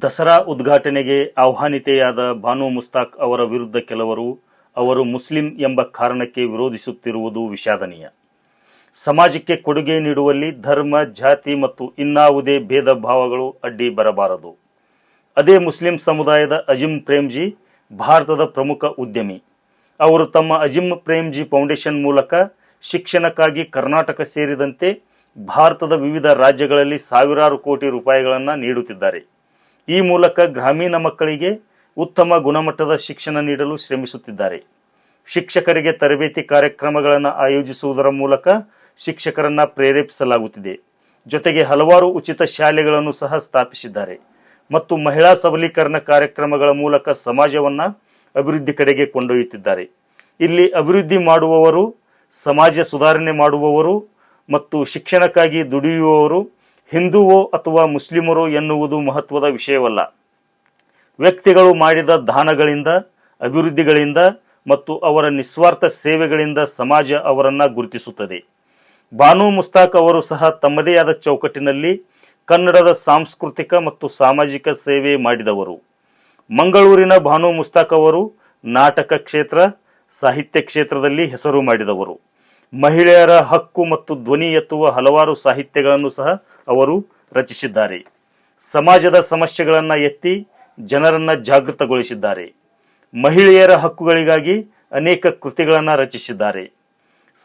ದಸರಾ ಉದ್ಘಾಟನೆಗೆ ಆಹ್ವಾನಿತೆಯಾದ ಬಾನು ಮುಸ್ತಾಕ್ ಅವರ ವಿರುದ್ಧ ಕೆಲವರು ಅವರು ಮುಸ್ಲಿಂ ಎಂಬ ಕಾರಣಕ್ಕೆ ವಿರೋಧಿಸುತ್ತಿರುವುದು ವಿಷಾದನೀಯ. ಸಮಾಜಕ್ಕೆ ಕೊಡುಗೆ ನೀಡುವಲ್ಲಿ ಧರ್ಮ, ಜಾತಿ ಮತ್ತು ಇನ್ನಾವುದೇ ಭೇದ ಭಾವಗಳು ಅಡ್ಡಿ ಬರಬಾರದು. ಅದೇ ಮುಸ್ಲಿಂ ಸಮುದಾಯದ ಅಜಿಮ್ ಪ್ರೇಮ್ಜಿ, ಭಾರತದ ಪ್ರಮುಖ ಉದ್ಯಮಿ. ಅವರು ತಮ್ಮ ಅಜಿಮ್ ಪ್ರೇಮ್ಜಿ ಫೌಂಡೇಶನ್ ಮೂಲಕ ಶಿಕ್ಷಣಕ್ಕಾಗಿ ಕರ್ನಾಟಕ ಸೇರಿದಂತೆ ಭಾರತದ ವಿವಿಧ ರಾಜ್ಯಗಳಲ್ಲಿ ಸಾವಿರಾರು ಕೋಟಿ ರೂಪಾಯಿಗಳನ್ನು ನೀಡುತ್ತಿದ್ದಾರೆ. ಈ ಮೂಲಕ ಗ್ರಾಮೀಣ ಮಕ್ಕಳಿಗೆ ಉತ್ತಮ ಗುಣಮಟ್ಟದ ಶಿಕ್ಷಣ ನೀಡಲು ಶ್ರಮಿಸುತ್ತಿದ್ದಾರೆ. ಶಿಕ್ಷಕರಿಗೆ ತರಬೇತಿ ಕಾರ್ಯಕ್ರಮಗಳನ್ನು ಆಯೋಜಿಸುವುದರ ಮೂಲಕ ಶಿಕ್ಷಕರನ್ನ ಪ್ರೇರೇಪಿಸಲಾಗುತ್ತಿದೆ. ಜೊತೆಗೆ ಹಲವಾರು ಉಚಿತ ಶಾಲೆಗಳನ್ನು ಸಹ ಸ್ಥಾಪಿಸಿದ್ದಾರೆ. ಮತ್ತು ಮಹಿಳಾ ಸಬಲೀಕರಣ ಕಾರ್ಯಕ್ರಮಗಳ ಮೂಲಕ ಸಮಾಜವನ್ನು ಅಭಿವೃದ್ಧಿ ಕಡೆಗೆ ಕೊಂಡೊಯ್ಯುತ್ತಿದ್ದಾರೆ. ಇಲ್ಲಿ ಅಭಿವೃದ್ಧಿ ಮಾಡುವವರು, ಸಮಾಜ ಸುಧಾರಣೆ ಮಾಡುವವರು ಮತ್ತು ಶಿಕ್ಷಣಕ್ಕಾಗಿ ದುಡಿಯುವವರು ಹಿಂದುವೋ ಅಥವಾ ಮುಸ್ಲಿಮರೋ ಎನ್ನುವುದು ಮಹತ್ವದ ವಿಷಯವಲ್ಲ. ವ್ಯಕ್ತಿಗಳು ಮಾಡಿದ ದಾನಗಳಿಂದ, ಅಭಿವೃದ್ಧಿಗಳಿಂದ ಮತ್ತು ಅವರ ನಿಸ್ವಾರ್ಥ ಸೇವೆಗಳಿಂದ ಸಮಾಜ ಅವರನ್ನು ಗುರುತಿಸುತ್ತದೆ. ಬಾನು ಮುಸ್ತಾಕ್ ಅವರು ಸಹ ತಮ್ಮದೇ ಆದ ಚೌಕಟ್ಟಿನಲ್ಲಿ ಕನ್ನಡದ ಸಾಂಸ್ಕೃತಿಕ ಮತ್ತು ಸಾಮಾಜಿಕ ಸೇವೆ ಮಾಡಿದವರು. ಮಂಗಳೂರಿನ ಭಾನು ಮುಸ್ತಾಕ್ ಅವರು ನಾಟಕ ಕ್ಷೇತ್ರ, ಸಾಹಿತ್ಯ ಕ್ಷೇತ್ರದಲ್ಲಿ ಹೆಸರು ಮಾಡಿದವರು. ಮಹಿಳೆಯರ ಹಕ್ಕು ಮತ್ತು ಧ್ವನಿ ಎತ್ತುವ ಹಲವಾರು ಸಾಹಿತ್ಯಗಳನ್ನು ಸಹ ಅವರು ರಚಿಸಿದ್ದಾರೆ. ಸಮಾಜದ ಸಮಸ್ಯೆಗಳನ್ನು ಎತ್ತಿ ಜನರನ್ನು ಜಾಗೃತಗೊಳಿಸಿದ್ದಾರೆ. ಮಹಿಳೆಯರ ಹಕ್ಕುಗಳಿಗಾಗಿ ಅನೇಕ ಕೃತಿಗಳನ್ನು ರಚಿಸಿದ್ದಾರೆ.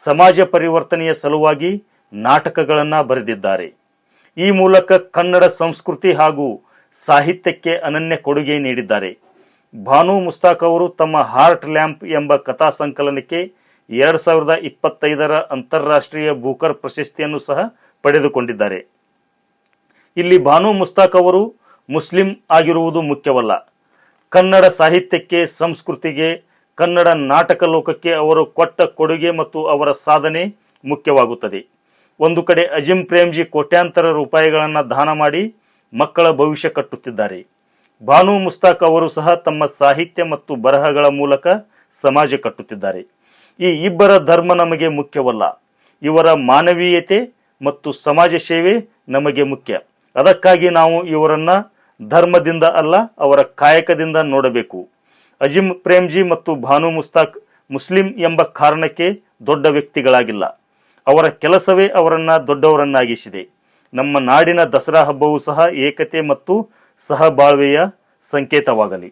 ಸಮಾಜ ಪರಿವರ್ತನೆಯ ಸಲುವಾಗಿ ನಾಟಕಗಳನ್ನು ಬರೆದಿದ್ದಾರೆ. ಈ ಮೂಲಕ ಕನ್ನಡ ಸಂಸ್ಕೃತಿ ಹಾಗೂ ಸಾಹಿತ್ಯಕ್ಕೆ ಅನನ್ಯ ಕೊಡುಗೆ ನೀಡಿದ್ದಾರೆ. ಭಾನು ಮುಸ್ತಾಕ್ ಅವರು ತಮ್ಮ ಹಾರ್ಟ್ ಲ್ಯಾಂಪ್ ಎಂಬ ಕಥಾ ಸಂಕಲನಕ್ಕೆ ಎರಡು ಸಾವಿರದ ಇಪ್ಪತ್ತೈದರ ಅಂತಾರಾಷ್ಟ್ರೀಯ ಬೂಕರ್ ಪ್ರಶಸ್ತಿಯನ್ನು ಸಹ ಪಡೆದುಕೊಂಡಿದ್ದಾರೆ. ಇಲ್ಲಿ ಭಾನು ಮುಸ್ತಾಕ್ ಅವರು ಮುಸ್ಲಿಂ ಆಗಿರುವುದು ಮುಖ್ಯವಲ್ಲ. ಕನ್ನಡ ಸಾಹಿತ್ಯಕ್ಕೆ, ಸಂಸ್ಕೃತಿಗೆ, ಕನ್ನಡ ನಾಟಕ ಲೋಕಕ್ಕೆ ಅವರು ಕೊಟ್ಟ ಕೊಡುಗೆ ಮತ್ತು ಅವರ ಸಾಧನೆ ಮುಖ್ಯವಾಗುತ್ತದೆ. ಒಂದು ಕಡೆ ಅಜಿಂ ಪ್ರೇಮ್ಜಿ ಕೋಟ್ಯಾಂತರ ರೂಪಾಯಿಗಳನ್ನು ದಾನ ಮಾಡಿ ಮಕ್ಕಳ ಭವಿಷ್ಯ ಕಟ್ಟುತ್ತಿದ್ದಾರೆ. ಭಾನು ಮುಸ್ತಾಕ್ ಅವರು ಸಹ ತಮ್ಮ ಸಾಹಿತ್ಯ ಮತ್ತು ಬರಹಗಳ ಮೂಲಕ ಸಮಾಜ ಕಟ್ಟುತ್ತಿದ್ದಾರೆ. ಈ ಇಬ್ಬರ ಧರ್ಮ ನಮಗೆ ಮುಖ್ಯವಲ್ಲ. ಇವರ ಮಾನವೀಯತೆ ಮತ್ತು ಸಮಾಜ ಸೇವೆ ನಮಗೆ ಮುಖ್ಯ. ಅದಕ್ಕಾಗಿ ನಾವು ಇವರನ್ನ ಧರ್ಮದಿಂದ ಅಲ್ಲ, ಅವರ ಕಾಯಕದಿಂದ ನೋಡಬೇಕು. ಅಜಿಮ್ ಪ್ರೇಮ್ಜಿ ಮತ್ತು ಭಾನು ಮುಸ್ತಾಕ್ ಮುಸ್ಲಿಂ ಎಂಬ ಕಾರಣಕ್ಕೆ ದೊಡ್ಡ ವ್ಯಕ್ತಿಗಳಾಗಿಲ್ಲ. ಅವರ ಕೆಲಸವೇ ಅವರನ್ನ ದೊಡ್ಡವರನ್ನಾಗಿಸಿದೆ. ನಮ್ಮ ನಾಡಿನ ದಸರಾ ಹಬ್ಬವೂ ಸಹ ಏಕತೆ ಮತ್ತು ಸಹಬಾಳ್ವೆಯ ಸಂಕೇತವಾಗಲಿ.